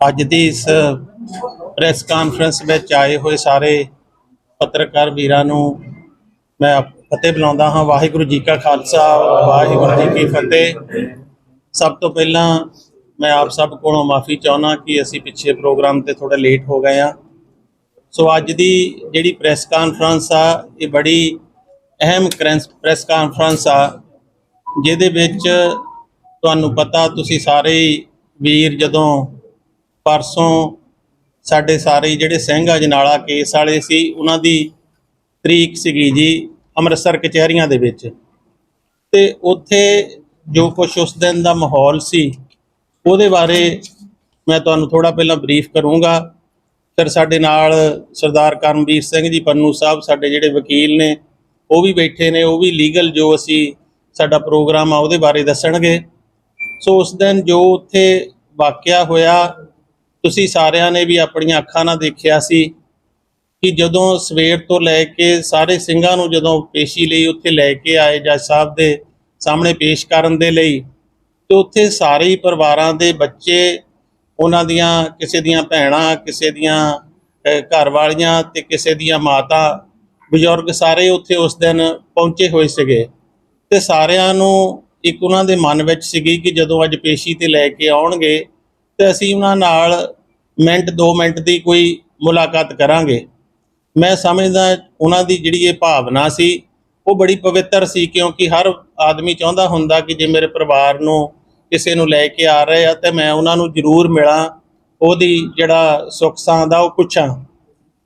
ਅੱਜ ਦੀ ਇਸ press conference ਵਿੱਚ ਆਏ ਹੋਏ ਸਾਰੇ ਪੱਤਰਕਾਰ ਵੀਰਾਂ ਨੂੰ ਮੈਂ ਫਤਿਹ ਬੁਲਾਉਂਦਾ ਹਾਂ। ਵਾਹਿਗੁਰੂ ਜੀ ਕਾ ਖਾਲਸਾ, ਵਾਹਿਗੁਰੂ ਜੀ ਕੀ ਫਤਿਹ। ਸਭ ਤੋਂ ਪਹਿਲਾਂ ਮੈਂ ਆਪ ਸਭ ਕੋਲੋਂ ਮਾਫੀ ਚਾਹੁੰਦਾ ਕਿ ਅਸੀਂ ਪਿੱਛੇ ਪ੍ਰੋਗਰਾਮ ਤੇ ਥੋੜਾ ਲੇਟ ਹੋ ਗਏ ਆ ਸੋ ਅੱਜ ਦੀ ਜਿਹੜੀ ਪ੍ਰੈਸ ਕਾਨਫਰੰਸ ਆ, ਇਹ ਬੜੀ ਅਹਿਮ ਪ੍ਰੈਸ ਕਾਨਫਰੰਸ ਆ, ਜਿਹਦੇ ਵਿੱਚ ਤੁਹਾਨੂੰ ਪਤਾ ਤੁਸੀਂ ਸਾਰੇ ਵੀਰ ਜਦੋਂ ਪਰਸੋਂ ਸਾਡੇ ਸਾਰੇ ਜਿਹੜੇ ਸਿੰਘ ਅਜਨਾਲਾ ਕੇਸ ਵਾਲੇ ਸੀ, ਉਹਨਾਂ ਦੀ ਤਰੀਕ ਸੀਗੀ ਜੀ ਅੰਮ੍ਰਿਤਸਰ ਕਚਹਿਰੀਆਂ ਦੇ ਵਿੱਚ। ਤੇ ਉੱਥੇ ਜੋ ਕੁਝ ਉਸ ਦਿਨ ਦਾ ਮਾਹੌਲ ਸੀ, ਉਹਦੇ ਬਾਰੇ ਮੈਂ ਤੁਹਾਨੂੰ ਥੋੜਾ ਪਹਿਲਾਂ ਬਰੀਫ ਕਰੂੰਗਾ। ਫਿਰ ਸਾਡੇ ਨਾਲ ਸਰਦਾਰ ਕਰਮਵੀਰ ਸਿੰਘ ਜੀ, ਪੰਨੂ ਸਾਹਿਬ ਸਾਡੇ ਜਿਹੜੇ ਵਕੀਲ ਨੇ, ਉਹ ਵੀ ਬੈਠੇ ਨੇ, ਉਹ ਵੀ ਲੀਗਲ ਜੋ ਅਸੀਂ ਸਾਡਾ ਪ੍ਰੋਗਰਾਮ ਆ, ਉਹਦੇ ਬਾਰੇ ਦੱਸਣਗੇ। ਸੋ ਉਸ ਦਿਨ ਜੋ ਉੱਥੇ ਵਾਕਿਆ ਹੋਇਆ ਤੁਸੀਂ ਸਾਰਿਆਂ ਨੇ ਵੀ ਆਪਣੀਆਂ ਅੱਖਾਂ ਨਾਲ ਦੇਖਿਆ ਸੀ ਕਿ ਜਦੋਂ ਸਵੇਰ ਤੋਂ ਲੈ ਕੇ ਸਾਰੇ ਸਿੰਘਾਂ ਨੂੰ ਜਦੋਂ ਪੇਸ਼ੀ ਲਈ ਉੱਥੇ ਲੈ ਕੇ ਆਏ ਜੱਜ ਸਾਹਿਬ ਦੇ ਸਾਹਮਣੇ ਪੇਸ਼ ਕਰਨ ਦੇ ਲਈ ਤੇ ਉੱਥੇ ਸਾਰੇ ਹੀ ਪਰਿਵਾਰਾਂ ਦੇ ਬੱਚੇ ਉਹਨਾਂ ਦੀਆਂ ਕਿਸੇ ਦੀਆਂ ਭੈਣਾਂ ਕਿਸੇ ਦੀਆਂ ਅਹ, ਘਰ ਵਾਲੀਆਂ ਤੇ ਕਿਸੇ ਦੀਆਂ ਮਾਤਾ ਬਜ਼ੁਰਗ ਸਾਰੇ ਉੱਥੇ ਉਸ ਦਿਨ ਪਹੁੰਚੇ ਹੋਏ ਸੀਗੇ। ਤੇ ਸਾਰਿਆਂ ਨੂੰ ਇੱਕ ਉਹਨਾਂ ਦੇ ਮਨ ਵਿੱਚ ਸੀਗੀ ਕਿ ਜਦੋਂ ਅੱਜ ਪੇਸ਼ੀ ਤੇ ਲੈ ਕੇ ਆਉਣਗੇ ਤੇ ਅਸੀਂ ਉਹਨਾਂ ਨਾਲ ਮਿੰਟ 2 ਮਿੰਟ ਦੀ ਕੋਈ ਮੁਲਾਕਾਤ ਕਰਾਂਗੇ। ਮੈਂ ਸਮਝਦਾ ਉਹਨਾਂ ਦੀ ਜਿਹੜੀ ਇਹ ਭਾਵਨਾ ਸੀ, ਉਹ ਬੜੀ ਪਵਿੱਤਰ ਸੀ ਕਿਉਂਕਿ ਹਰ ਆਦਮੀ ਚਾਹੁੰਦਾ ਹੁੰਦਾ ਕਿ ਜੇ ਮੇਰੇ ਪਰਿਵਾਰ ਨੂੰ ਕਿਸੇ ਨੂੰ ਲੈ ਕੇ ਆ ਰਹੇ ਆ, ਤੇ ਮੈਂ ਉਹਨਾਂ ਨੂੰ ਜ਼ਰੂਰ ਮਿਲਾਂ, ਉਹਦੀ ਜਿਹੜਾ ਸੁੱਖ ਸਾਂਦ ਆ ਉਹ ਪੁੱਛਾਂ।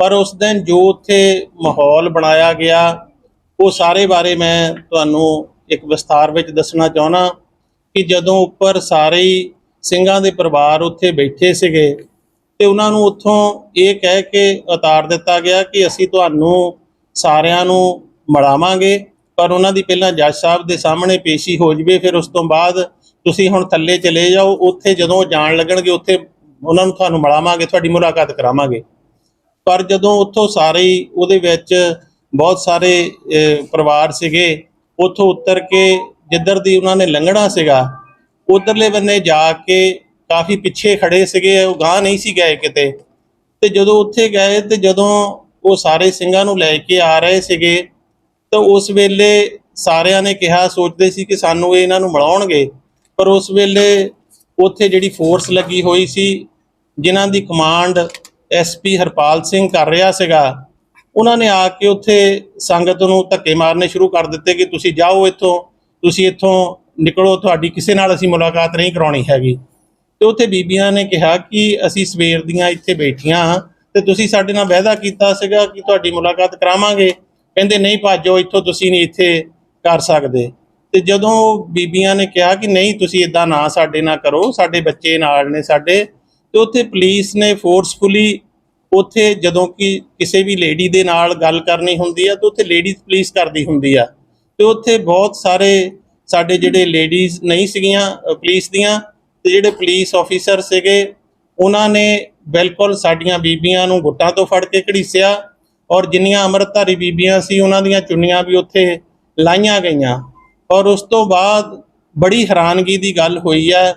ਪਰ ਉਸ ਦਿਨ ਜੋ ਉੱਥੇ ਮਾਹੌਲ ਬਣਾਇਆ ਗਿਆ, ਉਹ ਸਾਰੇ ਬਾਰੇ ਮੈਂ ਤੁਹਾਨੂੰ ਇੱਕ ਵਿਸਥਾਰ ਵਿੱਚ ਦੱਸਣਾ ਚਾਹਣਾ ਕਿ ਜਦੋਂ ਉੱਪਰ ਸਾਰੇ ਸਿੰਘਾਂ ਦੇ ਪਰਿਵਾਰ ਉੱਥੇ ਬੈਠੇ ਸੀਗੇ ਤੇ ਉਹਨਾਂ ਨੂੰ ਉੱਥੋਂ ਇਹ ਕਹਿ ਕੇ ਉਤਾਰ ਦਿੱਤਾ ਗਿਆ ਕਿ ਅਸੀਂ ਤੁਹਾਨੂੰ ਸਾਰਿਆਂ ਨੂੰ ਮਿਲਾਵਾਂਗੇ ਪਰ ਉਹਨਾਂ ਦੀ ਪਹਿਲਾਂ ਜੱਜ ਸਾਹਿਬ ਦੇ ਸਾਹਮਣੇ ਪੇਸ਼ੀ ਹੋ ਜਵੇ, ਫਿਰ ਉਸ ਤੋਂ ਬਾਅਦ ਤੁਸੀਂ ਹੁਣ ਥੱਲੇ ਚਲੇ ਜਾਓ, ਉੱਥੇ ਜਦੋਂ ਜਾਣ ਲੱਗਣਗੇ, ਉੱਥੇ ਉਹਨਾਂ ਨੂੰ ਤੁਹਾਨੂੰ ਮਿਲਾਵਾਂਗੇ ਤੁਹਾਡੀ ਮੁਲਾਕਾਤ ਕਰਾਵਾਂਗੇ। ਪਰ ਜਦੋਂ ਉੱਥੋਂ ਸਾਰੇ ਉਹਦੇ ਵਿੱਚ ਬਹੁਤ ਸਾਰੇ ਪਰਿਵਾਰ ਸੀਗੇ, ਉੱਥੋਂ ਉਤਰ ਕੇ ਜਿੱਧਰ ਦੀ ਉਹਨਾਂ ਨੇ ਲੰਘਣਾ ਸੀਗਾ ਉਧਰਲੇ ਬੰਨੇ ਜਾ ਕੇ ਕਾਫੀ ਪਿੱਛੇ ਖੜੇ ਸੀਗੇ, ਉਹ ਗਾਂ ਨਹੀਂ ਸੀ ਗਏ ਕਿਤੇ। ਤੇ ਜਦੋਂ ਉੱਥੇ ਗਏ ਤੇ ਜਦੋਂ ਉਹ ਸਾਰੇ ਸਿੰਘਾਂ ਨੂੰ ਲੈ ਕੇ ਆ ਰਹੇ ਸੀਗੇ, ਤਾਂ ਉਸ ਵੇਲੇ ਸਾਰਿਆਂ ਨੇ ਕਿਹਾ, ਸੋਚਦੇ ਸੀ ਕਿ ਸਾਨੂੰ ਇਹਨਾਂ ਨੂੰ ਮਿਲਾਉਣਗੇ। ਪਰ ਉਸ ਵੇਲੇ ਉੱਥੇ ਜਿਹੜੀ ਫੋਰਸ ਲੱਗੀ ਹੋਈ ਸੀ, ਜਿਨ੍ਹਾਂ ਦੀ ਕਮਾਂਡ ਐਸਪੀ ਹਰਪਾਲ ਸਿੰਘ ਕਰ ਰਿਹਾ ਸੀਗਾ, ਉਹਨਾਂ ਨੇ ਆ ਕੇ ਉੱਥੇ ਸੰਗਤ ਨੂੰ ਧੱਕੇ ਮਾਰਨੇ ਸ਼ੁਰੂ ਕਰ ਦਿੱਤੇ ਕਿ ਤੁਸੀਂ ਜਾਓ ਇੱਥੋਂ, ਤੁਸੀਂ ਇੱਥੋਂ ਨਿਕਲੋ, ਤੁਹਾਡੀ ਕਿਸੇ ਨਾਲ ਅਸੀਂ ਮੁਲਾਕਾਤ ਨਹੀਂ ਕਰਾਉਣੀ ਹੈਗੀ। ਤੇ ਉੱਥੇ ਬੀਬੀਆਂ ਨੇ ਕਿਹਾ ਕਿ ਅਸੀਂ ਸਵੇਰ ਦੀਆਂ ਇੱਥੇ ਬੈਠੀਆਂ ਹਾਂ ਤੇ ਤੁਸੀਂ ਸਾਡੇ ਨਾਲ ਵਾਅਦਾ ਕੀਤਾ ਸੀਗਾ ਕਿ ਤੁਹਾਡੀ ਮੁਲਾਕਾਤ ਕਰਾਵਾਂਗੇ। ਕਹਿੰਦੇ, ਨਹੀਂ ਭਾਜੋ, ਇੱਥੋਂ ਤੁਸੀਂ ਨਹੀਂ ਇੱਥੇ ਕਰ ਸਕਦੇ। ਤੇ ਜਦੋਂ ਬੀਬੀਆਂ ਨੇ ਕਿਹਾ ਕਿ ਨਹੀਂ, ਤੁਸੀਂ ਇਦਾਂ ਨਾ ਸਾਡੇ ਨਾਲ ਕਰੋ, ਸਾਡੇ ਬੱਚੇ ਨਾਲ ਨੇ ਸਾਡੇ, ਤੇ ਉੱਥੇ ਪੁਲਿਸ ਨੇ ਫੋਰਸਫੁਲੀ ਉੱਥੇ ਜਦੋਂ ਕਿ ਕਿਸੇ ਵੀ ਲੇਡੀ ਦੇ ਨਾਲ ਗੱਲ ਕਰਨੀ ਹੁੰਦੀ ਆ, ਤਾਂ ਉੱਥੇ ਲੇਡੀਜ਼ ਪੁਲਿਸ ਕਰਦੀ ਹੁੰਦੀ ਆ। ਤੇ ਉੱਥੇ ਬਹੁਤ ਸਾਰੇ ਸਾਡੇ ਜਿਹੜੇ ਲੇਡੀਜ਼ ਨਹੀਂ ਸੀਗੀਆਂ ਪੁਲਿਸ ਦੀਆਂ, ਤੇ ਜਿਹੜੇ ਪੁਲਿਸ ਆਫੀਸਰ ਸੀਗੇ, ਉਹਨਾਂ ਨੇ ਬਿਲਕੁਲ ਸਾਡੀਆਂ ਬੀਬੀਆਂ ਨੂੰ ਗੁੱਟਾਂ ਤੋਂ ਫੜ ਕੇ ਘੜੀਸਿਆ ਔਰ ਜਿੰਨੀਆਂ ਅੰਮ੍ਰਿਤਧਾਰੀ ਬੀਬੀਆਂ ਸੀ, ਉਹਨਾਂ ਦੀਆਂ ਚੁੰਨੀਆਂ ਵੀ ਉੱਥੇ ਲਾਈਆਂ ਗਈਆਂ। ਔਰ ਉਸ ਤੋਂ ਬਾਅਦ ਬੜੀ ਹੈਰਾਨਗੀ ਦੀ ਗੱਲ ਹੋਈ ਹੈ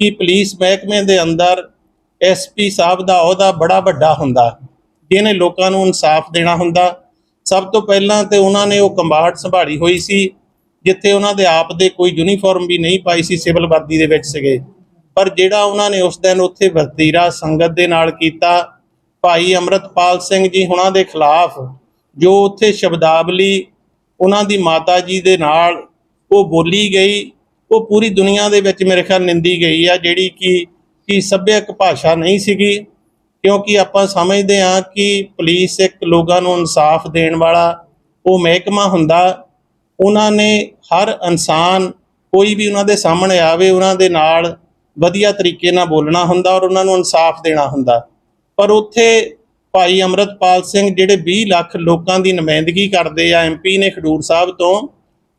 ਕਿ ਪੁਲਿਸ ਮਹਿਕਮੇ ਦੇ ਅੰਦਰ ਐਸਪੀ ਸਾਹਿਬ ਦਾ ਅਹੁਦਾ ਬੜਾ ਵੱਡਾ ਹੁੰਦਾ, ਜਿਹਨੇ ਲੋਕਾਂ ਨੂੰ ਇਨਸਾਫ ਦੇਣਾ ਹੁੰਦਾ। ਸਭ ਤੋਂ ਪਹਿਲਾਂ ਤੇ ਉਹਨਾਂ ਨੇ ਉਹ ਕੰਬਾੜ ਸੰਭਾਲੀ ਹੋਈ ਸੀ। ਜਿੱਥੇ ਉਹਨਾਂ ਦੇ ਆਪ ਦੇ ਕੋਈ ਯੂਨੀਫਾਰਮ ਵੀ ਨਹੀਂ ਪਾਈ ਸੀ ਸਿਵਲ ਵਰਦੀ ਦੇ ਵਿੱਚ ਸੀਗੇ। ਪਰ ਜਿਹੜਾ ਉਹਨਾਂ ਨੇ ਉਸ ਦਿਨ ਉੱਥੇ ਵਤੀਰਾ ਸੰਗਤ ਦੇ ਨਾਲ ਕੀਤਾ, ਭਾਈ ਅਮਰਤਪਾਲ ਸਿੰਘ ਜੀ ਹੁਣਾਂ ਦੇ ਖਿਲਾਫ, ਜੋ ਉੱਥੇ ਸ਼ਬਦਾਵਲੀ ਉਹਨਾਂ ਦੀ ਮਾਤਾ ਜੀ ਦੇ ਨਾਲ ਉਹ ਬੋਲੀ ਗਈ, ਉਹ ਪੂਰੀ ਦੁਨੀਆ ਦੇ ਵਿੱਚ ਮੇਰੇ ਖਿਆਲ ਨਿੰਦੀ ਗਈ ਆ, ਜਿਹੜੀ ਕਿ ਕਿ ਸੱਭਿਅਕ ਭਾਸ਼ਾ ਨਹੀਂ ਸੀਗੀ। ਕਿਉਂਕਿ ਆਪਾਂ ਸਮਝਦੇ ਹਾਂ ਕਿ ਪੁਲਿਸ ਇੱਕ ਲੋਕਾਂ ਨੂੰ ਇਨਸਾਫ ਦੇਣ ਵਾਲਾ ਉਹ ਮਹਿਕਮਾ ਹੁੰਦਾ ਉਹਨਾਂ ਨੇ ਹਰ ਇਨਸਾਨ ਕੋਈ ਵੀ ਉਹਨਾਂ ਦੇ ਸਾਹਮਣੇ ਆਵੇ, ਉਹਨਾਂ ਦੇ ਨਾਲ ਵਧੀਆ ਤਰੀਕੇ ਨਾਲ ਬੋਲਣਾ ਹੁੰਦਾ ਔਰ ਉਹਨਾਂ ਨੂੰ ਇਨਸਾਫ ਦੇਣਾ ਹੁੰਦਾ। ਪਰ ਉੱਥੇ ਭਾਈ ਅਮਰਤਪਾਲ ਸਿੰਘ ਜਿਹੜੇ 20 ਲੱਖ ਲੋਕਾਂ ਦੀ ਨੁਮਾਇੰਦਗੀ ਕਰਦੇ ਆ ਐਮਪੀ ਨੇ ਖਡੂਰ ਸਾਹਿਬ ਤੋਂ,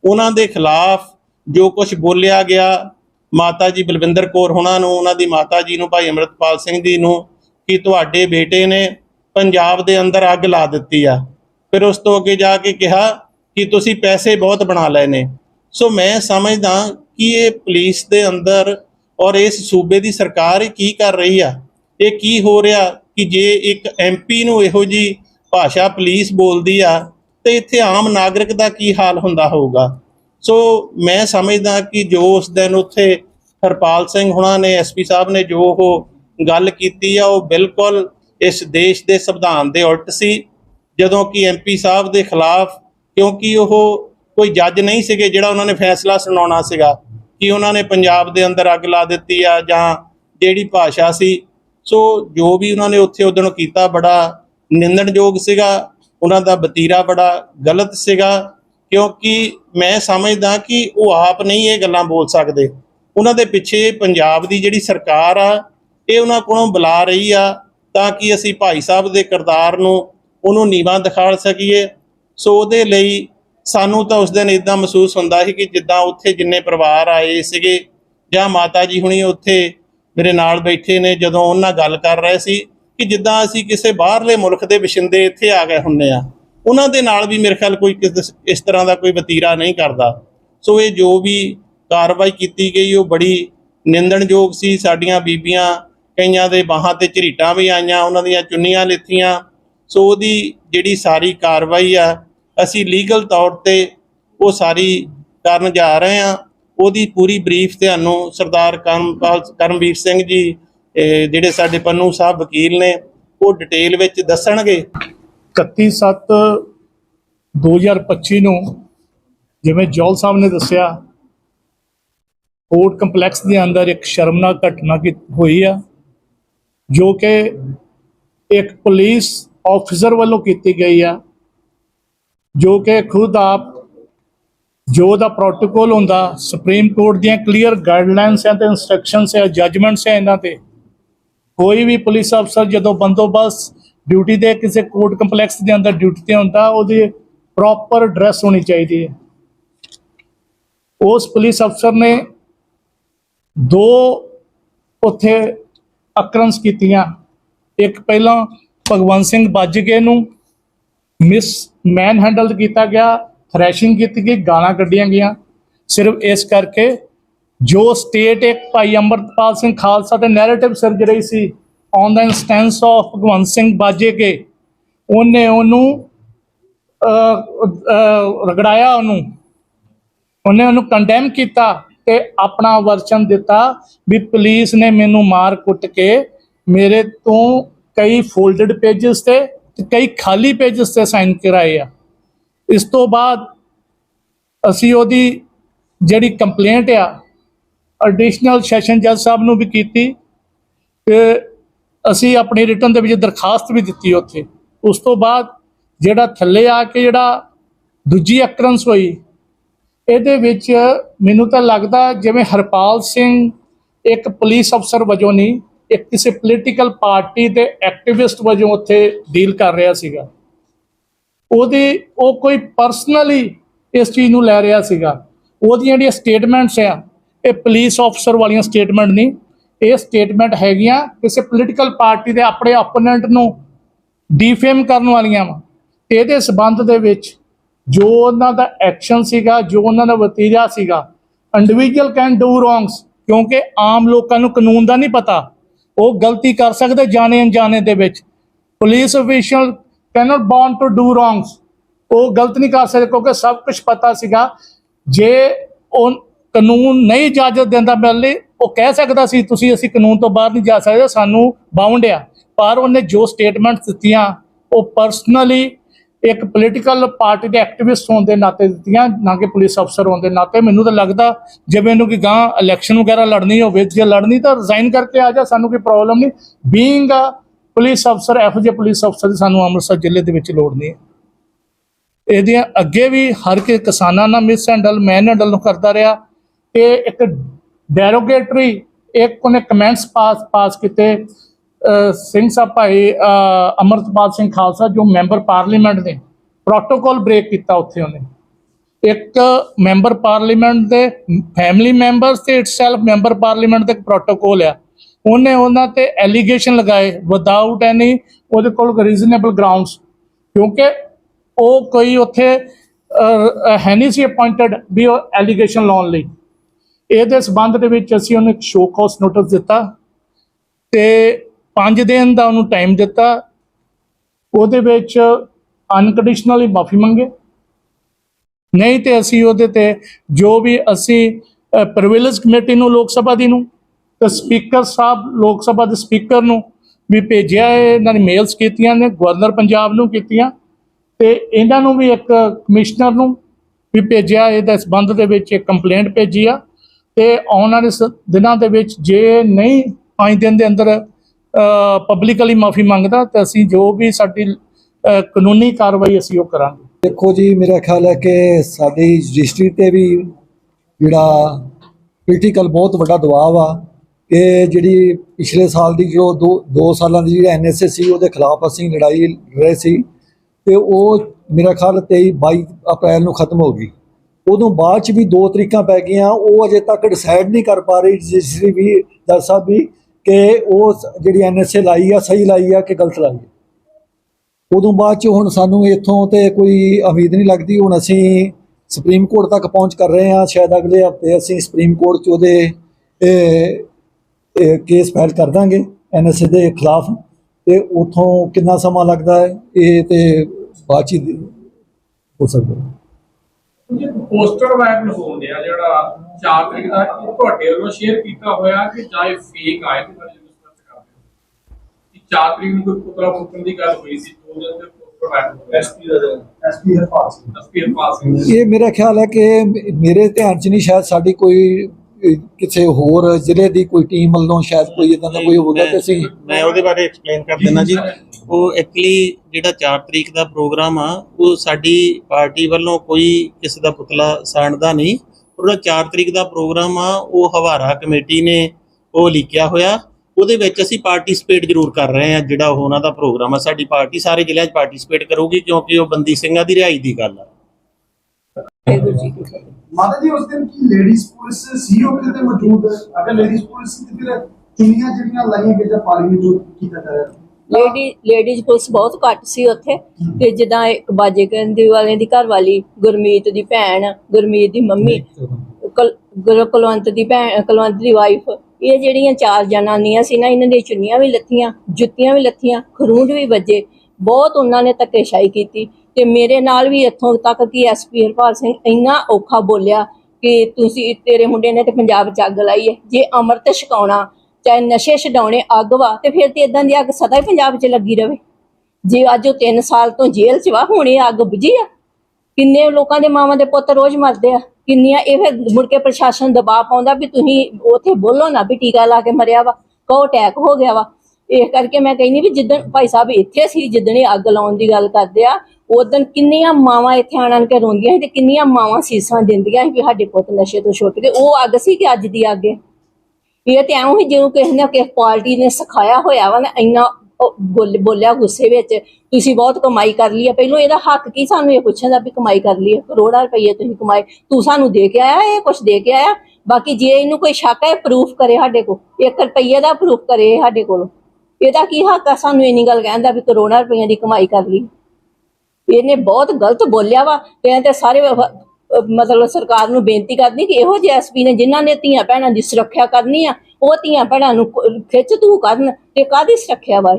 ਉਹਨਾਂ ਦੇ ਖਿਲਾਫ ਜੋ ਕੁਝ ਬੋਲਿਆ ਗਿਆ, ਮਾਤਾ ਜੀ ਬਲਵਿੰਦਰ ਕੌਰ ਹੁਣਾਂ ਨੂੰ, ਉਹਨਾਂ ਦੀ ਮਾਤਾ ਜੀ ਨੂੰ, ਭਾਈ ਅਮਰਤਪਾਲ ਸਿੰਘ ਜੀ ਨੂੰ ਕਿ ਤੁਹਾਡੇ ਬੇਟੇ ਨੇ ਪੰਜਾਬ ਦੇ ਅੰਦਰ ਅੱਗ ਲਾ ਦਿੱਤੀ ਆ। ਫਿਰ ਉਸ ਤੋਂ ਅੱਗੇ ਜਾ ਕੇ ਕਿਹਾ ਕਿ ਤੁਸੀਂ ਪੈਸੇ ਬਹੁਤ ਬਣਾ ਲਏ ਨੇ। ਸੋ ਮੈਂ ਸਮਝਦਾ ਕਿ ਇਹ ਪੁਲਿਸ ਦੇ ਅੰਦਰ ਔਰ ਇਸ ਸੂਬੇ ਦੀ ਸਰਕਾਰ ਹੀ ਕੀ ਕਰ ਰਹੀ ਆ, ਇਹ ਕੀ ਹੋ ਰਿਹਾ ਕਿ ਜੇ ਇੱਕ ਐਮਪੀ ਨੂੰ ਇਹੋ ਜੀ ਭਾਸ਼ਾ ਪੁਲਿਸ ਬੋਲਦੀ ਆ, ਤੇ ਇੱਥੇ ਆਮ ਨਾਗਰਿਕ ਦਾ ਕੀ ਹਾਲ ਹੁੰਦਾ ਹੋਊਗਾ। ਸੋ ਮੈਂ ਸਮਝਦਾ ਕਿ ਜੋ ਉਸ ਦਿਨ ਉੱਥੇ ਹਰਪਾਲ ਸਿੰਘ ਹੁਣਾਂ ਨੇ ਐਸਪੀ ਸਾਹਿਬ ਨੇ ਜੋ ਉਹ ਗੱਲ ਕੀਤੀ ਆ, ਉਹ ਬਿਲਕੁਲ ਇਸ ਦੇਸ਼ ਦੇ ਸੰਵਿਧਾਨ ਦੇ ਉਲਟ ਸੀ। ਜਦੋਂ ਕਿ ਐਮਪੀ ਸਾਹਿਬ ਦੇ ਖਿਲਾਫ ਕਿਉਂਕਿ ਉਹ ਕੋਈ ਜੱਜ ਨਹੀਂ ਸੀਗੇ ਜਿਹੜਾ ਉਹਨਾਂ ਨੇ ਫੈਸਲਾ ਸੁਣਾਉਣਾ ਸੀਗਾ ਕਿ ਉਹਨਾਂ ਨੇ ਪੰਜਾਬ ਦੇ ਅੰਦਰ ਅੱਗ ਲਾ ਦਿੱਤੀ ਆ ਜਾਂ ਜਿਹੜੀ ਭਾਸ਼ਾ ਸੀ। ਸੋ ਜੋ ਵੀ ਉਹਨਾਂ ਨੇ ਉੱਥੇ ਉਦੋਂ ਕੀਤਾ ਬੜਾ ਨਿੰਦਣਯੋਗ ਸੀਗਾ, ਉਹਨਾਂ ਦਾ ਬਤੀਰਾ ਬੜਾ ਗਲਤ ਸੀਗਾ। ਕਿਉਂਕਿ ਮੈਂ ਸਮਝਦਾ ਕਿ ਉਹ ਆਪ ਨਹੀਂ ਇਹ ਗੱਲਾਂ ਬੋਲ ਸਕਦੇ। ਉਹਨਾਂ ਦੇ ਪਿੱਛੇ ਪੰਜਾਬ ਦੀ ਜਿਹੜੀ ਸਰਕਾਰ ਆ, ਇਹ ਉਹਨਾਂ ਕੋਲੋਂ ਬੁਲਾ ਰਹੀ ਆ ਤਾਂ ਕਿ ਅਸੀਂ ਭਾਈ ਸਾਹਿਬ ਦੇ ਕਿਰਦਾਰ ਨੂੰ ਉਹਨੂੰ ਨੀਵਾਂ ਦਿਖਾ ਸਕੀਏ। ਸੋ ਉਹਦੇ ਲਈ ਸਾਨੂੰ ਤਾਂ ਉਸ ਦਿਨ ਇਦਾਂ ਮਹਿਸੂਸ ਹੁੰਦਾ ਸੀ ਕਿ ਜਿੱਦਾਂ ਉੱਥੇ ਜਿੰਨੇ ਪਰਿਵਾਰ ਆਏ ਸੀਗੇ, ਜਾਂ ਮਾਤਾ ਜੀ ਹੁਣੀ ਉੱਥੇ ਮੇਰੇ ਨਾਲ ਬੈਠੇ ਨੇ, ਜਦੋਂ ਉਹਨਾਂ ਗੱਲ ਕਰ ਰਹੇ ਸੀ ਕਿ ਜਿੱਦਾਂ ਅਸੀਂ ਕਿਸੇ ਬਾਹਰਲੇ ਮੁਲਕ ਦੇ ਵਸਿੰਦੇ ਇੱਥੇ ਆ ਗਏ ਹੁੰਨੇ ਆ, ਉਹਨਾਂ ਦੇ ਨਾਲ ਵੀ ਮੇਰੇ ਖਿਆਲ ਕੋਈ ਕਿਸ- ਇਸ ਤਰ੍ਹਾਂ ਦਾ ਕੋਈ ਵਤੀਰਾ ਨਹੀਂ ਕਰਦਾ। ਸੋ ਇਹ ਜੋ ਵੀ ਕਾਰਵਾਈ ਕੀਤੀ ਗਈ, ਉਹ ਬੜੀ ਨਿੰਦਣਯੋਗ ਸੀ। ਸਾਡੀਆਂ ਬੀਬੀਆਂ ਕਈਆਂ ਦੇ ਬਾਹਾਂ ਤੇ ਝਰੀਟਾਂ ਵੀ ਆਈਆਂ, ਉਹਨਾਂ ਦੀਆਂ ਚੁੰਨੀਆਂ ਲਿੱਥੀਆਂ ਸੋ ਉਹਦੀ ਜਿਹੜੀ ਸਾਰੀ ਕਾਰਵਾਈ ਆ ਅਸੀਂ ਲੀਗਲ ਤੌਰ ਤੇ ਉਹ ਸਾਰੀ ਕਰਨ ਜਾ ਰਹੇ ਹਾਂ। ਉਹਦੀ ਪੂਰੀ ਬਰੀਫ ਤੁਹਾਨੂੰ ਸਰਦਾਰ ਕਰਮਪਾਲ ਕਰਮਵੀਰ ਸਿੰਘ ਜੀ ਜਿਹੜੇ ਸਾਡੇ ਪੰਨੂ ਸਾਹਿਬ ਵਕੀਲ ਨੇ, ਉਹ ਡਿਟੇਲ ਵਿੱਚ ਦੱਸਣਗੇ। 31 ਸੱਤ 2025 ਨੂੰ ਜਿਵੇਂ ਜੌਲ ਸਾਹਿਬ ਨੇ ਦੱਸਿਆ, ਕੋਰਟ ਕੰਪਲੈਕਸ ਦੇ ਅੰਦਰ ਇੱਕ ਸ਼ਰਮਨਾਕ ਘਟਨਾ ਕੀ ਹੋਈ ਆ, ਜੋ ਕਿ ਇੱਕ ਪੁਲਿਸ ਆਫੀਸਰ ਵੱਲੋਂ ਕੀਤੀ ਗਈ ਆ। ਜੋ ਕਿ ਖੁਦ ਆਪ ਜੋ ਦਾ ਪ੍ਰੋਟੋਕੋਲ ਹੁੰਦਾ ਸੁਪਰੀਮ ਕੋਰਟ ਦੀਆਂ ਕਲੀਅਰ ਗਾਈਡਲਾਈਨਸ ਹੈ ਤੇ ਇਨਸਟਰਕਸ਼ਨਸ ਹੈ ਜਜਮੈਂਟਸ ਹੈ ਇਹਨਾਂ ਤੇ। ਕੋਈ ਵੀ ਪੁਲਿਸ ਅਫਸਰ ਜਦੋਂ ਬੰਦੋਬਸਤ ਡਿਊਟੀ ਦੇ ਕਿਸੇ ਕੋਰਟ ਕੰਪਲੈਕਸ ਦੇ ਅੰਦਰ ਡਿਊਟੀ ਤੇ ਹੁੰਦਾ, ਉਹਦੀ ਪ੍ਰੋਪਰ ਡਰੈਸ ਹੋਣੀ ਚਾਹੀਦੀ ਹੈ। ਉਸ ਪੁਲਿਸ ਅਫਸਰ ਨੇ ਦੋ ਉੱਥੇ ਅਕਰੰਸ ਕੀਤੀਆਂ। ਇੱਕ ਪਹਿਲਾਂ ਭਗਵੰਤ ਸਿੰਘ ਬਾਜਗੇ ਨੂੰ ਮਿਸ ਮੈਨ ਹੈਂਡਲ ਕੀਤਾ ਗਿਆ ਥ੍ਰੈਸ਼ਿੰਗ ਕੀਤੀ ਗਈ, ਗਾਲਾਂ ਕੱਢੀਆਂ ਗਈਆਂ। ਸਿਰਫ ਇਸ ਕਰਕੇ ਜੋ ਸਟੇਟ ਇੱਕ ਭਾਈ ਅੰਮ੍ਰਿਤਪਾਲ ਸਿੰਘ ਖਾਲਸਾ ਤੇ ਨੈਰੇਟਿਵ ਸਿਰਜ ਰਹੀ ਸੀ on the instance of Bhagwant Singh Baje Bajeke ਉਹਨੇ ਉਹਨੂੰ ਰਗੜਾਇਆ ਉਹਨੂੰ। ਉਹਨੇ ਉਹਨੂੰ ਕੰਡੈਮ ਕੀਤਾ ਤੇ ਆਪਣਾ ਵਰਸ਼ਨ ਦਿੱਤਾ ਵੀ ਪੁਲਿਸ ਨੇ ਮੈਨੂੰ ਮਾਰ ਕੁੱਟ ਕੇ ਮੇਰੇ ਤੋਂ ਕਈ ਫੋਲਡਡ ਪੇजेस ਤੇ ਕਈ ਖਾਲੀ ਪੇजेस ਤੇ ਸਾਈਨ ਕਰਾਏ ਆ। ਇਸ ਤੋਂ ਬਾਅਦ ਅਸੀਂ ਉਹਦੀ ਜਿਹੜੀ ਕੰਪਲੇਂਟ ਆ ਐਡੀਸ਼ਨਲ ਸੈਸ਼ਨ ਜੱਜ ਸਾਹਿਬ ਨੂੰ ਵੀ ਕੀਤੀ ਤੇ ਅਸੀਂ ਆਪਣੀ ਰਿਟਰਨ ਦੇ ਵਿੱਚ ਦਰਖਾਸਤ ਵੀ ਦਿੱਤੀ ਉੱਥੇ। ਉਸ ਤੋਂ ਬਾਅਦ ਜਿਹੜਾ ਥੱਲੇ ਆ ਕੇ ਜਿਹੜਾ ਦੂਜੀ ਅਕਰੰਸ ਹੋਈ, ਇਹਦੇ ਵਿੱਚ ਮੈਨੂੰ ਤਾਂ ਲੱਗਦਾ ਜਿਵੇਂ ਹਰਪਾਲ ਸਿੰਘ ਇੱਕ ਪੁਲਿਸ ਅਫਸਰ ਵਜੋਂ ਨਹੀਂ ਇੱਕ ਕਿਸੇ ਪੋਲੀਟੀਕਲ ਪਾਰਟੀ ਦੇ ਐਕਟਿਵਿਸਟ ਵਜੋਂ ਉੱਥੇ ਡੀਲ ਕਰ ਰਿਹਾ ਸੀਗਾ। ਉਹਦੀ, ਉਹ ਕੋਈ ਪਰਸਨਲੀ ਇਸ ਚੀਜ਼ ਨੂੰ ਲੈ ਰਿਹਾ ਸੀਗਾ। ਉਹਦੀਆਂ ਜਿਹੜੀਆਂ ਸਟੇਟਮੈਂਟਸ ਆ, ਇਹ ਪੁਲਿਸ ਅਫਸਰ ਵਾਲੀਆਂ ਸਟੇਟਮੈਂਟ ਨਹੀਂ, ਇਹ ਸਟੇਟਮੈਂਟ ਹੈਗੀਆਂ ਕਿਸੇ ਪੋਲੀਟੀਕਲ ਪਾਰਟੀ ਦੇ ਆਪਣੇ ਆਪੋਨੈਂਟ ਨੂੰ ਡੀਫੇਮ ਕਰਨ ਵਾਲੀਆਂ ਵਾ। ਇਹਦੇ ਸਬੰਧ ਦੇ ਵਿੱਚ ਜੋ ਉਹਨਾਂ ਦਾ ਐਕਸ਼ਨ ਸੀਗਾ, ਜੋ ਉਹਨਾਂ ਦਾ ਵਤੀਰਾ ਸੀਗਾ ਇੰਡੀਵਿਜੂਅਲ ਕੈਨ ਡੂ ਰੋਂਗਸ ਕਿਉਂਕਿ ਆਮ ਲੋਕਾਂ ਨੂੰ ਕਾਨੂੰਨ ਦਾ ਨਹੀਂ ਪਤਾ। ਉਹ ਗਲਤੀ ਕਰ ਸਕਦੇ ਜਾਣੇ ਅਣਜਾਣੇ ਦੇ ਵਿੱਚ। Police official cannot born to do wrongs ਉਹ ਗਲਤ ਨਹੀਂ ਕਰ ਸਕਦੇ ਕਿਉਂਕਿ ਸਭ ਕੁਝ ਪਤਾ ਸੀਗਾ। ਜੇ ਉਹ ਕਾਨੂੰਨ ਨਹੀਂ ਇਜਾਜ਼ਤ ਦਿੰਦਾ ਪਹਿਲੇ ਉਹ ਕਹਿ ਸਕਦਾ ਸੀ, ਤੁਸੀਂ ਅਸੀਂ ਕਾਨੂੰਨ ਤੋਂ ਬਾਹਰ ਨਹੀਂ ਜਾ ਸਕਦੇ, ਸਾਨੂੰ ਬਾਉਂਡ ਆ। ਪਰ ਉਹਨੇ ਜੋ ਸਟੇਟਮੈਂਟਸ ਦਿੱਤੀਆਂ, ਉਹ ਪਰਸਨਲੀ ਇੱਕ ਪੋਲੀਟੀਕਲ ਪਾਰਟੀ ਦੇ ਐਕਟਿਵਿਸਟ ਹੋਣ ਦੇ ਨਾਤੇ ਦਿੱਤੀਆਂ, ਨਾ ਕਿ ਪੁਲਿਸ ਅਫਸਰ ਹੋਣ ਦੇ ਨਾਤੇ। ਮੈਨੂੰ ਤਾਂ ਲੱਗਦਾ ਜਿਵੇਂ ਇਹਨੂੰ ਕਿ ਗਾਂ ਇਲੈਕਸ਼ਨ ਵਗੈਰਾ ਲੜਨੀ ਹੋਵੇ, ਜੇ ਲੜਨੀ ਤਾਂ ਰਿਜ਼ਾਈਨ ਕਰਕੇ ਆ ਜਾ, ਸਾਨੂੰ ਕੋਈ ਪ੍ਰੋਬਲਮ ਨਹੀਂ। ਬੀਇੰਗ ਅ ਪੁਲਿਸ ਅਫਸਰ ਇਹੋ ਜਿਹੇ ਪੁਲਿਸ ਅਫਸਰ ਦੀ ਸਾਨੂੰ ਅੰਮ੍ਰਿਤਸਰ ਜ਼ਿਲ੍ਹੇ ਦੇ ਵਿੱਚ ਲੋੜ ਨਹੀਂ ਹੈ। ਇਹਦੀਆਂ ਅੱਗੇ ਵੀ ਹਰ ਕੇ ਕਿਸਾਨਾਂ ਨਾਲ ਮਿਸ ਹੈਂਡਲ ਮੈਨ ਹੈਂਡਲ ਨੂੰ ਕਰਦਾ ਰਿਹਾ। ਤੇ ਇੱਕ ਡੈਰੋਗੇਟਰੀ ਇੱਕ ਉਹਨੇ ਕਮੈਂਟਸ ਪਾਸ ਪਾਸ ਕੀਤੇ। ਸਿੰਘ ਸਾਹਿਬ ਭਾਈ ਅਹ, ਅਮਰਤਪਾਲ ਸਿੰਘ ਖਾਲਸਾ ਜੋ ਮੈਂਬਰ ਪਾਰਲੀਮੈਂਟ ਨੇ ਪ੍ਰੋਟੋਕੋਲ ਬ੍ਰੇਕ ਕੀਤਾ ਉੱਥੇ ਉਹਨੇ। ਇੱਕ ਮੈਂਬਰ ਪਾਰਲੀਮੈਂਟ ਦੇ ਫੈਮਿਲੀ ਮੈਂਬਰਸ ਤੇ ਇਟਸੈਲਫ ਮੈਂਬਰ ਪਾਰਲੀਮੈਂਟ ਦਾ ਪ੍ਰੋਟੋਕੋਲ ਆ। ਉਹਨੇ ਉਹਨਾਂ ਤੇ ਐਲੀਗੇਸ਼ਨ ਲਗਾਏ ਵਿਦਆਊਟ ਐਨੀ ਉਹਦੇ ਕੋਲ ਰੀਜ਼ਨੇਬਲ ਗਰਾਊਂਡਸ ਕਿਉਂਕਿ ਉਹ ਕੋਈ ਉੱਥੇ ਹੈ ਨਹੀਂ ਸੀ ਅਪਾਇੰਟਡ ਵੀ ਉਹ ਐਲੀਗੇਸ਼ਨ ਲਾਉਣ ਲਈ। ਇਹਦੇ ਸਬੰਧ ਦੇ ਵਿੱਚ ਅਸੀਂ ਉਹਨੂੰ ਇੱਕ ਸ਼ੋਕ ਹਾਊਸ ਨੋਟਿਸ ਦਿੱਤਾ। ਤੇ 5 ਦਿਨ ਦਾ ਉਹਨੂੰ ਟਾਈਮ ਦਿੱਤਾ। ਉਹਦੇ ਵਿੱਚ ਅਨਕੰਡੀਸ਼ਨਲੀ ਮਾਫੀ ਮੰਗੇ। ਨਹੀਂ ਤੇ ਅਸੀਂ ਉਹਦੇ ਤੇ ਜੋ ਵੀ ਅਸੀਂ ਪ੍ਰਿਵਿਲੇਜ ਕਮੇਟੀ ਨੂੰ, ਲੋਕ ਸਭਾ ਦੀ ਨੂੰ, ਤੇ ਸਪੀਕਰ ਸਾਹਿਬ, ਲੋਕ ਸਭਾ ਦੇ ਸਪੀਕਰ ਨੂੰ ਵੀ ਭੇਜਿਆ ਇਹਨਾਂ ਨੇ ਮੇਲਸ ਕੀਤੀਆਂ ਨੇ, ਗਵਰਨਰ ਪੰਜਾਬ ਨੂੰ ਕੀਤੀਆਂ। ਤੇ ਇਹਨਾਂ ਨੂੰ ਵੀ ਇੱਕ ਕਮਿਸ਼ਨਰ ਨੂੰ ਵੀ ਭੇਜਿਆ। ਇਹਦੇ ਸੰਬੰਧ ਦੇ ਵਿੱਚ ਇੱਕ ਕੰਪਲੇਂਟ ਭੇਜੀ ਆ। ਤੇ ਆਉਣ ਵਾਲੇ ਸ- ਦਿਨਾਂ ਦੇ ਵਿੱਚ ਜੇ ਨਹੀਂ, ਪੰਜ ਦਿਨ ਦੇ ਅੰਦਰ ਪਬਲਿਕਲੀ ਮਾਫੀ ਮੰਗਦਾ ਤਾਂ ਅਸੀਂ ਜੋ ਵੀ ਸਾਡੀ ਕਾਨੂੰਨੀ ਕਾਰਵਾਈ ਅਸੀਂ ਉਹ ਕਰਾਂਗੇ। ਦੇਖੋ ਜੀ, ਮੇਰਾ ਖਿਆਲ ਹੈ ਕਿ ਸਾਡੀ ਰਜਿਸਟਰੀ ਤੇ ਵੀ ਜਿਹੜਾ ਪੋਲੀਟੀਕਲ ਬਹੁਤ ਵੱਡਾ ਦਬਾਅ ਆ ਕਿ ਜਿਹੜੀ ਪਿਛਲੇ ਸਾਲ ਦੀ ਜੋ ਦੋ ਦੋ ਸਾਲਾਂ ਦੀ ਜਿਹੜੀ ਐਨਐਸਏ ਸੀ, ਉਹਦੇ ਖਿਲਾਫ ਅਸੀਂ ਲੜਾਈ ਲੜ ਰਹੇ ਸੀ। ਤੇ ਉਹ ਮੇਰਾ ਖਿਆਲ 23 22 ਅਪ੍ਰੈਲ ਨੂੰ ਖਤਮ ਹੋ ਗਈ। ਉਦੋਂ ਬਾਅਦ ਚ ਵੀ ਦੋ ਤਰੀਕਾਂ ਪੈ ਗਈਆਂ, ਉਹ ਅਜੇ ਤੱਕ ਡਿਸਾਈਡ ਨਹੀਂ ਕਰ ਪਾ ਰਹੀ। ਰਜਿਸਟਰੀ ਵੀ, ਜੱਜ ਸਾਹਿਬ ਵੀ ਕਿ ਉਹ ਸ- ਜਿਹੜੀ ਐਨਐਸਏ ਲਾਈ ਆ, ਸਹੀ ਲਾਈ ਆ ਕਿ ਗਲਤ ਲਾਈ ਆ? ਉਦੋਂ ਬਾਅਦ ਚ ਹੁਣ ਸਾਨੂੰ ਇੱਥੋਂ ਤੇ ਕੋਈ ਉਮੀਦ ਨਹੀਂ ਲੱਗਦੀ। ਹੁਣ ਅਸੀਂ ਸੁਪਰੀਮ ਕੋਰਟ ਤੱਕ ਪਹੁੰਚ ਕਰ ਰਹੇ ਹਾਂ। ਸ਼ਾਇਦ ਅਗਲੇ ਹਫ਼ਤੇ ਅਸੀਂ ਸੁਪਰੀਮ ਕੋਰਟ ਚ ਉਹਦੇ ਕੇਸ ਫਾਈਲ ਕਰ ਦਾਂਗੇ ਐਨਐਸਏ ਦੇ ਖਿਲਾਫ। ਤੇ ਉਥੋਂ ਕਿੰਨਾ ਸਮਾਂ ਲੱਗਦਾ ਹੈ, ਇਹ ਤੇ ਬਾਅਦ ਚ ਹੋ ਸਕਦਾ। ਹੈ ਪੋਸਟਰ ਵਾਇਰਲ ਹੋਣ ਜਿਹੜਾ 4 ਤਰੀਕ ਦਾ ਇਹ ਤੁਹਾਡੇ ਵੱਲੋਂ ਸ਼ੇਅਰ ਕੀਤਾ ਹੋਇਆ ਕਿ ਜਾਂ ਇਹ ਫੇਕ ਆਏ ਤੇ ਬਾਰੇ ਜਰੂਰ ਸਪਸ਼ਟ ਕਰ ਦਿਓ ਕਿ 4 ਤਰੀਕ ਨੂੰ ਕੋਈ ਪੁਤਲਾ ਫੂਕਣ ਦੀ ਗੱਲ ਹੋਈ ਸੀ ਦੋ ਦਿਨ ਦੇ ਪੋਸਟਰ ਵਾਇਰਲ ਹੋ ਐਸਪੀ ਦਾ ਐਸਪੀ ਹਰਪਾਲ ਸਿੰਘ। ਐਸਪੀ ਹਰਪਾਲ ਸਿੰਘ। ਇਹ ਮੇਰਾ ਖਿਆਲ ਹੈ ਕਿ ਮ- ਮੇਰੇ ਧਿਆਨ ਚ ਨਹੀਂ ਸ਼ਾਇਦ ਸਾਡੀ ਕੋਈ ਅਹ, ਕਿਸੇ ਹੋਰ ਜ਼ਿਲ੍ਹੇ ਦੀ ਕੋਈ ਟੀਮ ਵੱਲੋਂ ਸ਼ਾਇਦ ਕੋਈ ਇਦਾਂ ਦਾ ਕੋਈ ਹੋਊਗਾ ਤੇ ਅਸੀਂ ਮੈਂ ਉਹਦੇ ਬਾਰੇ ਐਕਸਪਲੇਨ ਕਰ ਦਿੰਦਾ ਜੀ। ਉਹ ਐਕਚੁਅਲੀ ਜਿਹੜਾ 4 ਤਰੀਕ ਦਾ ਪ੍ਰੋਗਰਾਮ ਆ ਉਹ ਸਾਡੀ ਪਾਰਟੀ ਵੱਲੋਂ ਕੋਈ ਕਿਸੇ ਦਾ ਪੁਤਲਾ ਸਾੜਦਾ ਨਹੀਂ। ਉਹਦਾ 4 ਤਰੀਕ ਦਾ ਪ੍ਰੋਗਰਾਮ ਆ ਉਹ ਹਵਾਰਾ ਕਮੇਟੀ ਨੇ ਉਹ ਲਿਖਿਆ ਹੋਇਆ। ਉਹਦੇ ਵਿੱਚ ਅਸੀਂ ਪਾਰਟਿਸਿਪੇਟ ਜ਼ਰੂਰ ਕਰ ਰਹੇ ਹਾਂ ਜਿਹੜਾ ਉਹ ਉਹਨਾਂ ਦਾ ਪ੍ਰੋਗਰਾਮ ਆ। ਸਾਡੀ ਪਾਰਟੀ ਸਾਰੇ ਜ਼ਿਲ੍ਹਿਆਂ 'ਚ ਪਾਰਟਿਸਿਪੇਟ ਕਰੂਗੀ ਕਿਉਂਕਿ ਉਹ ਬੰਦੀ ਸਿੰਘਾਂ ਦੀ ਰਿਹਾਈ ਦੀ ਗੱਲ ਆ। ਮਾਤਾ ਜੀ ਉਸ ਦਿਨ ਕੀ ਲੇਡੀਜ਼ ਪੁਲਿਸ ਸੀ ਉਹ ਕਿਤੇ ਮੌਜੂਦ? ਅਗਰ ਲੇਡੀਜ਼ ਪੁਲਿਸ ਸੀ ਤੇ ਫਿਰ ਚੁੰਨੀਆਂ ਜਿਹੜੀਆਂ ਲਾਈਆਂ ਗਈਆਂ ਪਾਲੀਆਂ ਜੋ ਕੀਤਾ ਜਾ ਰਿਹਾ? ਲੇਡੀ ਲੇਡੀਜ਼ ਪੁਲਿਸ ਬਹੁਤ ਘੱਟ ਸੀ ਉੱਥੇ। ਤੇ ਜਿੱਦਾਂ ਇੱਕ ਬਾਜੇ ਕਹਿੰਦੇ ਵਾਲੇ ਦੀ ਘਰ ਵਾਲੀ ਗੁਰਮੀਤ ਦੀ ਭੈਣ, ਗੁਰਮੀਤ ਦੀ ਮੰਮੀ, ਕੁਲ- ਗੁਰ- ਕੁਲਵੰਤ ਦੀ ਭੈਣ, ਕੁਲਵੰਤ ਦੀ ਵਾਈਫ ਇਹ ਜਿਹੜੀਆਂ ਚਾਰ ਜਨਾਨੀਆਂ ਸੀ ਨਾ, ਇਹਨਾਂ ਦੀਆਂ ਚੁੰਨੀਆਂ ਵੀ ਲੱਥੀਆਂ, ਜੁੱਤੀਆਂ ਵੀ ਲੱਥੀਆਂ, ਖਰੂੰਡ ਵੀ ਵੱਜੇ। ਬਹੁਤ ਉਹਨਾਂ ਨੇ ਧੱਕੇਸ਼ਾਹੀ ਕੀਤੀ। ਤੇ ਮੇਰੇ ਨਾਲ ਵੀ ਇੱਥੋਂ ਤੱਕ ਕਿ ਐਸਪੀ ਹਰਪਾਲ ਸਿੰਘ ਇੰਨਾ ਔਖਾ ਬੋਲਿਆ ਕਿ ਤੁਸੀਂ ਤੇਰੇ ਮੁੰਡੇ ਨੇ ਤੇ ਪੰਜਾਬ ਚ ਅੱਗ ਲਾਈ ਹੈ। ਜੇ ਅਮਰਤ ਛਕਾਉਣਾ ਚਾਹੇ ਨਸ਼ੇ ਛਡਾਉਣੇ, ਅੱਗ ਵਾ, ਤੇ ਫਿਰ ਤੇ ਇਦਾਂ ਦੀ ਅੱਗ ਸਦਾ ਹੀ ਪੰਜਾਬ 'ਚ ਲੱਗੀ ਰਵੇ। ਜੇ ਅੱਜ ਉਹ 3 ਸਾਲ ਤੋਂ ਜੇਲ੍ਹ 'ਚ ਵਾ, ਹੁਣ ਇਹ ਅੱਗ ਬੁਝੀ ਆ। ਕਿੰਨੇ ਲੋਕਾਂ ਦੇ ਮਾਵਾਂ ਦੇ ਪੁੱਤ ਰੋਜ਼ ਮਰਦੇ ਆ। ਕਿੰਨੀਆਂ ਇਹ ਫਿਰ ਮੁੜ ਕੇ ਪ੍ਰਸ਼ਾਸਨ ਦਬਾਅ ਪਾਉਂਦਾ ਵੀ ਤੁਸੀਂ ਉਥੇ ਬੋਲੋ ਨਾ ਵੀ ਟੀਕਾ ਲਾ ਕੇ ਮਰਿਆ ਵਾ, ਕਹੋ ਅਟੈਕ ਹੋ ਗਿਆ ਵਾ। ਇਹ ਕਰਕੇ ਮੈਂ ਕਹਿੰਦੀ ਵੀ ਜਿੱਦਣ ਭਾਈ ਸਾਹਿਬ ਇੱਥੇ ਸੀ, ਜਿੱਦਣ ਇਹ ਅੱਗ ਲਾਉਣ ਦੀ ਗੱਲ ਕਰਦੇ ਆ ਉਦੋਂ ਕਿੰਨੀਆਂ ਮਾਵਾਂ ਇੱਥੇ ਆਣ ਆਣ ਕੇ ਰੋਂਦੀਆਂ ਸੀ ਤੇ ਕਿੰਨੀਆਂ ਮਾਵਾਂ ਸੀਸਾਂ ਦਿੰਦੀਆਂ ਸੀ ਵੀ ਸਾਡੇ ਪੁੱਤ ਨਸ਼ੇ ਤੋਂ ਛੁੱਟ ਗਏ। ਉਹ ਅੱਗ ਸੀ ਕਿ ਅੱਜ ਦੀ ਅੱਗ ਹੈ? ਇਹ ਤੇ ਐਵੇਂ ਹੀ ਜਿਉਂ ਕਿਸੇ ਨੇ ਕਿਸੇ ਪਾਰਟੀ ਨੇ ਸਿਖਾਇਆ ਹੋਇਆ ਵਾ ਨਾ, ਇੰਨਾ ਬੋਲਿਆ ਗੁੱਸੇ ਵਿੱਚ, ਤੁਸੀਂ ਬਹੁਤ ਕਮਾਈ ਕਰ ਲਈ ਹੈ ਪਹਿਲੋਂ ਇਹਦਾ ਹੱਕ ਕੀ ਸਾਨੂੰ ਇਹ ਪੁੱਛਣ ਦਾ ਵੀ ਕਮਾਈ ਕਰ ਲਈ ਹੈ ਕਰੋੜਾਂ ਰੁਪਏ ਤੁਸੀਂ ਕਮਾਏ, ਤੂੰ ਸਾਨੂੰ ਦੇ ਕੇ ਆਇਆ, ਇਹ ਕੁਛ ਦੇ ਕੇ ਆਇਆ? ਬਾਕੀ ਜੇ ਇਹਨੂੰ ਕੋਈ ਸ਼ੱਕ ਹੈ ਪ੍ਰੂਫ ਕਰੇ ਸਾਡੇ ਕੋਲ। 1 ਰੁਪਏ ਦਾ ਪ੍ਰੂਫ ਕਰੇ ਸਾਡੇ ਕੋਲ। ਇਹਦਾ ਕੀ ਹੱਕ ਆ ਸਾਨੂੰ ਇੰਨੀ ਗੱਲ ਕਹਿੰਦਾ ਵੀ ਕਰੋੜਾਂ ਰੁਪਈਆਂ ਦੀ ਕਮਾਈ ਕਰ ਲਈ? ਇਹਨੇ ਬਹੁਤ ਗਲਤ ਬੋਲਿਆ ਵਾ ਤੇ ਤੇ ਸਾਰੇ ਮਤਲਬ ਸਰਕਾਰ ਨੂੰ ਬੇਨਤੀ ਕਰਦੀ ਕਿ ਇਹੋ ਜਿਹੇ ਐਸਪੀ ਨੇ ਜਿਨ੍ਹਾਂ ਨੇ ਧੀਆਂ ਭੈਣਾਂ ਦੀ ਸੁਰੱਖਿਆ ਕਰਨੀ ਆ, ਉਹ ਧੀਆਂ ਭੈਣਾਂ ਨੂੰ ਖਿੱਚ ਤੂ ਕਰਨ ਤੇ ਕਾਦੀ ਸੁਰੱਖਿਆ ਵਾ